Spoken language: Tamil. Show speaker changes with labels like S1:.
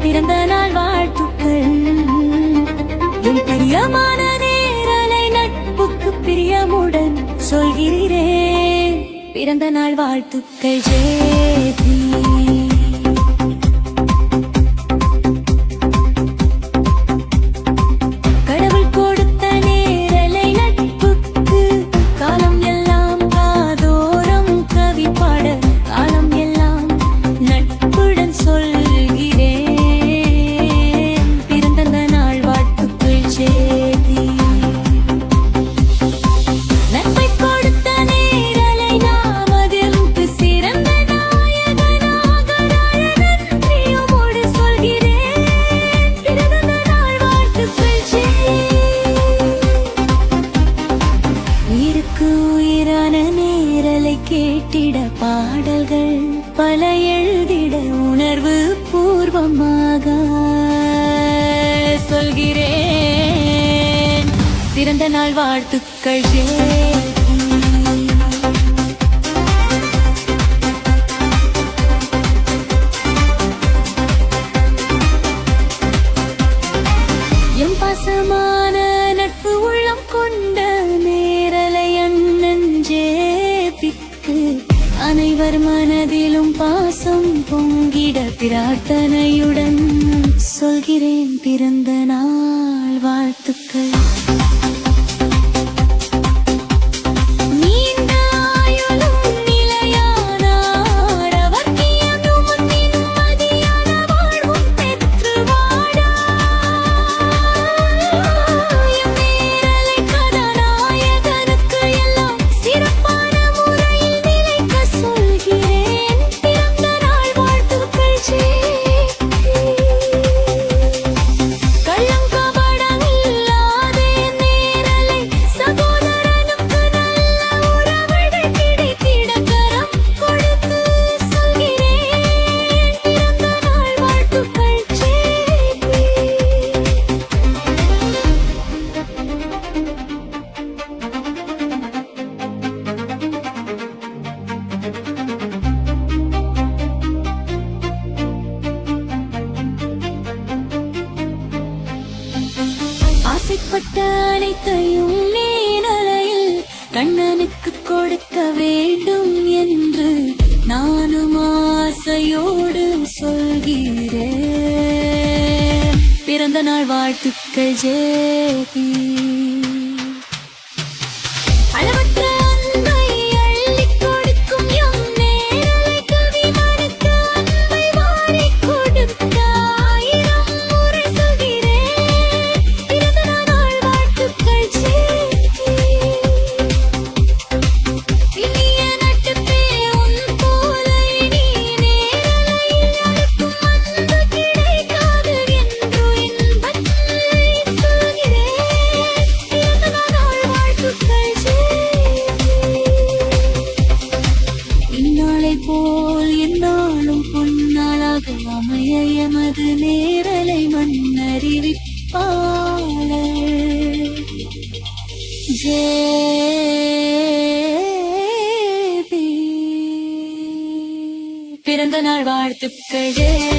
S1: பிறந்த நாள் வாழ்த்துக்கள். என் பிரியமான நேரலை நட்புக்கு பிரியமுடன் சொல்கிறேன் பிறந்த நாள் வாழ்த்துக்கள் ஜெயதி உயிரான நேரலை கேட்டிட பாடல்கள் பல எழுதிட உணர்வு பூர்வமாக சொல்கிறேன் பிறந்த நாள் வாழ்த்துக்கள் ஜெய். எம் பாசமான மனதிலும் பாசம் பொங்கிட பிரார்த்தனையுடன் சொல்கிறேன் பிறந்த நாள் வாழ்த்துக்கள். ஆசைப்பட்ட அனைத்தையும் நீ நலையில் கண்ணனுக்கு கொடுக்க வேண்டும் என்று நானும் ஆசையோடு சொல்கிறேன். பிறந்த நாள் வாழ்த்துக்கள் ஜேபி பொன்னாளாக அமைய எமது நேரலை மண்ணறிவிப்பாளர் பிறந்த நாள் வாழ்த்துக்கள்.